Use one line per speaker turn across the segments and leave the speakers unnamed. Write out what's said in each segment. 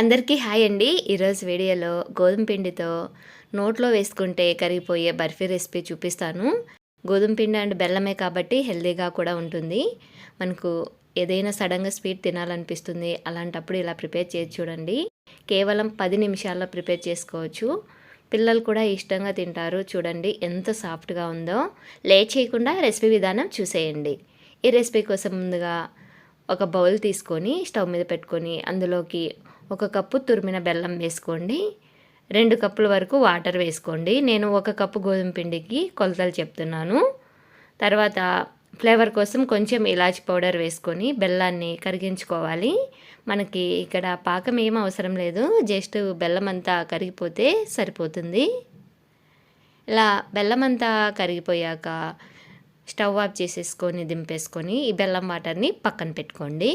అందరికీ హాయ్ అండి. ఈరోజు వీడియోలో గోధుమ పిండితో నోట్లో వేసుకుంటే కరిగిపోయే బర్ఫీ రెసిపీ చూపిస్తాను. గోధుమ పిండి అండ్ బెల్లమే కాబట్టి హెల్దీగా కూడా ఉంటుంది. మనకు ఏదైనా సడన్గా స్వీట్ తినాలనిపిస్తుంది అలాంటప్పుడు ఇలా ప్రిపేర్ చేసి చూడండి. కేవలం పది నిమిషాల్లో ప్రిపేర్ చేసుకోవచ్చు. పిల్లలు కూడా ఇష్టంగా తింటారు. చూడండి ఎంత సాఫ్ట్గా ఉందో. లేట్ చేయకుండా రెసిపీ విధానం చూసేయండి. ఈ రెసిపీ కోసం ముందుగా ఒక బౌల్ తీసుకొని స్టవ్ మీద పెట్టుకొని అందులోకి ఒక కప్పు తురిమిన బెల్లం వేసుకోండి. రెండు కప్పుల వరకు వాటర్ వేసుకోండి. నేను ఒక కప్పు గోధుమ పిండికి కొలతలు చెప్తున్నాను. తర్వాత ఫ్లేవర్ కోసం కొంచెం ఇలాచి పౌడర్ వేసుకొని బెల్లాన్ని కరిగించుకోవాలి. మనకి ఇక్కడ పాకం ఏం అవసరం లేదు. జస్ట్ బెల్లం అంతా కరిగిపోతే సరిపోతుంది. ఇలా బెల్లం అంతా కరిగిపోయాక స్టవ్ ఆఫ్ చేసేసుకొని దింపేసుకొని ఈ బెల్లం వాటర్ని పక్కన పెట్టుకోండి.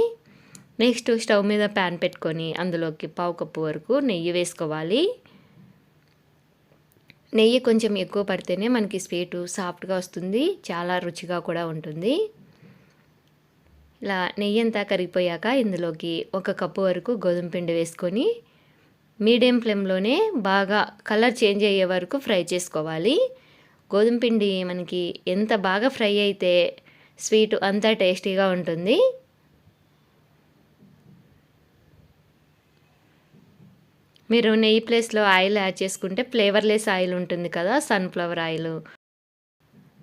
నెక్స్ట్ స్టవ్ మీద ప్యాన్ పెట్టుకొని అందులోకి పావు కప్పు వరకు నెయ్యి వేసుకోవాలి. నెయ్యి కొంచెం ఎక్కువ పడితేనే మనకి స్వీటు సాఫ్ట్గా వస్తుంది చాలా రుచిగా కూడా ఉంటుంది. ఇలా నెయ్యి అంతా కరిగిపోయాక ఇందులోకి ఒక కప్పు వరకు గోధుమ పిండి వేసుకొని మీడియం ఫ్లేమ్లోనే బాగా కలర్ చేంజ్ అయ్యే వరకు ఫ్రై చేసుకోవాలి. గోధుమ పిండి మనకి ఎంత బాగా ఫ్రై అయితే స్వీట్ అంతా టేస్టీగా ఉంటుంది. మీరు నెయ్యి ప్లేస్లో ఆయిల్ యాడ్ చేసుకుంటే ఫ్లేవర్లెస్ ఆయిల్ ఉంటుంది కదా సన్ఫ్లవర్ ఆయిల్.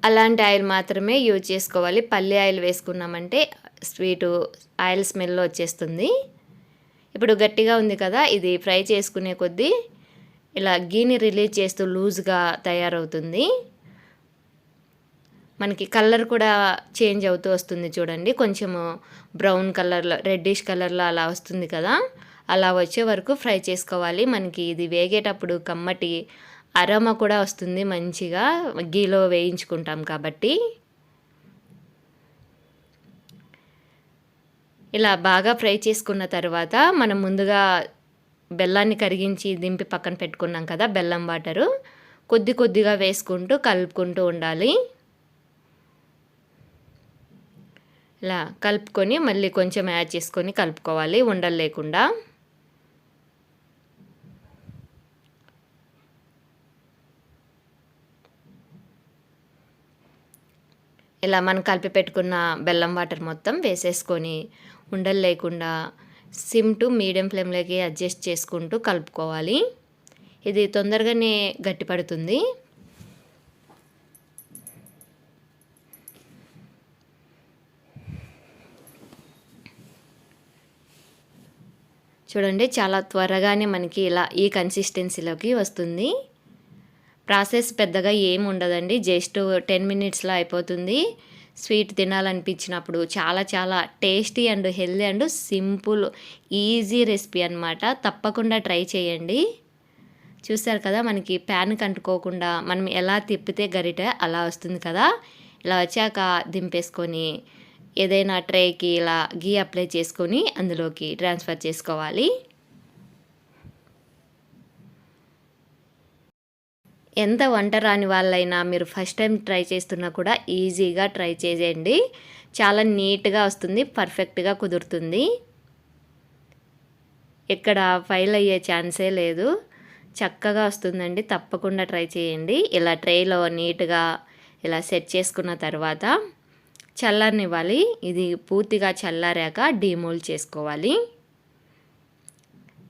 అలాంటి ఆయిల్ మాత్రమే యూజ్ చేసుకోవాలి. పల్లి ఆయిల్ వేసుకున్నామంటే స్వీటు ఆయిల్ స్మెల్ వచ్చేస్తుంది. ఇప్పుడు గట్టిగా ఉంది కదా ఇది ఫ్రై చేసుకునే కొద్దీ ఇలా గీని రిలీజ్ చేస్తూ లూజ్గా తయారవుతుంది. మనకి కలర్ కూడా చేంజ్ అవుతూ వస్తుంది చూడండి. కొంచెము బ్రౌన్ కలర్లో రెడ్డిష్ కలర్లో అలా వస్తుంది కదా. అలా వచ్చే వరకు ఫ్రై చేసుకోవాలి. మనకి ఇది వేగేటప్పుడు కమ్మటి అరమ కూడా వస్తుంది మంచిగా. గీలో వేయించుకుంటాం కాబట్టి. ఇలా బాగా ఫ్రై చేసుకున్న తర్వాత మనం ముందుగా బెల్లాన్ని కరిగించి దింపి పక్కన పెట్టుకున్నాం కదా బెల్లం వాటరు. కొద్ది కొద్దిగా వేసుకుంటూ కలుపుకుంటూ ఉండాలి. ఇలా కలుపుకొని మళ్ళీ కొంచెం యాడ్ చేసుకొని కలుపుకోవాలి ఉండలు లేకుండా. ఇలా మనం కలిపి పెట్టుకున్న బెల్లం వాటర్ మొత్తం వేసేసుకొని ఉండలు లేకుండా సిమ్ టు మీడియం ఫ్లేమ్లోకి అడ్జస్ట్ చేసుకుంటూ కలుపుకోవాలి. ఇది తొందరగానే గట్టిపడుతుంది. చూడండి చాలా త్వరగానే మనకి ఇలా ఈ కన్సిస్టెన్సీలోకి వస్తుంది. ప్రాసెస్ పెద్దగా ఏమి ఉండదండి. జస్ట్ టెన్ మినిట్స్లో అయిపోతుంది. స్వీట్ తినాలనిపించినప్పుడు చాలా చాలా tasty and healthy and simple easy recipe అనమాట తప్పకుండా ట్రై చేయండి. చూసారు కదా మనకి ప్యాన్ కంటుకోకుండా మనం ఎలా తిప్పితే గరిట అలా వస్తుంది కదా. ఇలా వచ్చాక దింపేసుకొని ఏదైనా ట్రేకి ఇలా గీ అప్లై చేసుకొని అందులోకి ట్రాన్స్ఫర్ చేసుకోవాలి. ఎంత వంట రాని వాళ్ళైనా మీరు ఫస్ట్ టైం ట్రై చేస్తున్నా కూడా ఈజీగా ట్రై చేసేయండి. చాలా నీట్గా వస్తుంది పర్ఫెక్ట్గా కుదురుతుంది. ఇక్కడ ఫైల్ అయ్యే ఛాన్సే లేదు. చక్కగా వస్తుందండి తప్పకుండా ట్రై చేయండి. ఇలా ట్రేలో నీట్గా ఇలా సెట్ చేసుకున్న తర్వాత చల్లనివ్వాలి ఇది పూర్తిగా చల్లారాక డీమోల్డ్ చేసుకోవాలి.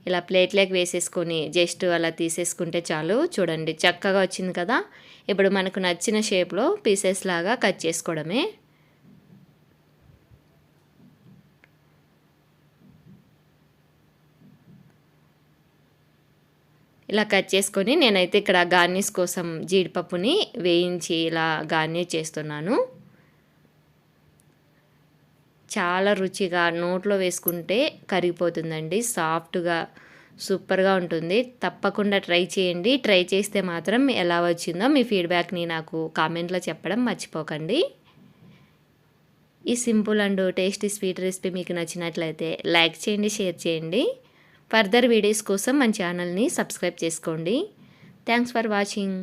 ఇలా ప్లేట్లోకి వేసేసుకొని జస్ట్ అలా తీసేసుకుంటే చాలు. చూడండి చక్కగా వచ్చింది కదా. ఇప్పుడు మనకు నచ్చిన షేప్లో పీసెస్ లాగా కట్ చేసుకోవడమే. ఇలా కట్ చేసుకొని నేనైతే ఇక్కడ గార్నిష్ కోసం జీడిపప్పుని వేయించి ఇలా గార్నిష్ చేస్తున్నాను. చాలా రుచిగా నోట్లో వేసుకుంటే కరిగిపోతుందండి. సాఫ్ట్గా సూపర్గా ఉంటుంది. తప్పకుండా ట్రై చేయండి. ట్రై చేస్తే మాత్రం ఎలా వచ్చిందో మీ ఫీడ్బ్యాక్ని నాకు కామెంట్లో చెప్పడం మర్చిపోకండి. ఈ simple and tasty sweet recipe మీకు నచ్చినట్లయితే లైక్ చేయండి షేర్ చేయండి. ఫర్దర్ వీడియోస్ కోసం మన ఛానల్ని సబ్స్క్రైబ్ చేసుకోండి. Thanks for watching.